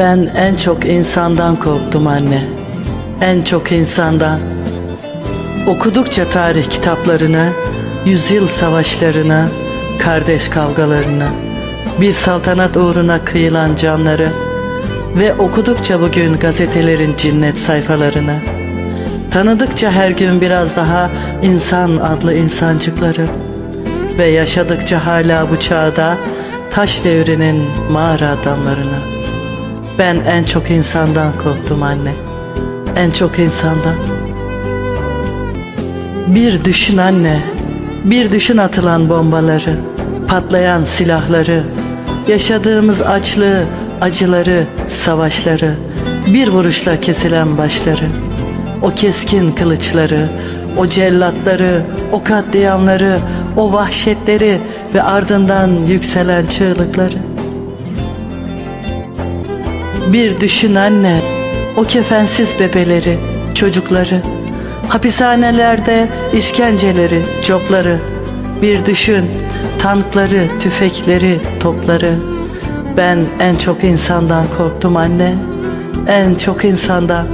Ben en çok insandan korktum anne. En çok insandan. Okudukça tarih kitaplarını, yüzyıl savaşlarını, kardeş kavgalarını, bir saltanat uğruna kıyılan canları ve okudukça bugün gazetelerin cinnet sayfalarını, tanıdıkça her gün biraz daha insan adlı insancıkları ve yaşadıkça hala bu çağda taş devrinin mağara adamlarını. Ben en çok insandan korktum anne. En çok insandan. Bir düşün anne. Bir düşün atılan bombaları, patlayan silahları, yaşadığımız açlığı, acıları, savaşları, bir vuruşla kesilen başları, o keskin kılıçları, o cellatları, o katliamları, o vahşetleri ve ardından yükselen çığlıkları. Bir düşün anne, o kefensiz bebeleri, çocukları, hapishanelerde işkenceleri, copları. Bir düşün, tankları, tüfekleri, topları. Ben en çok insandan korktum anne, en çok insandan.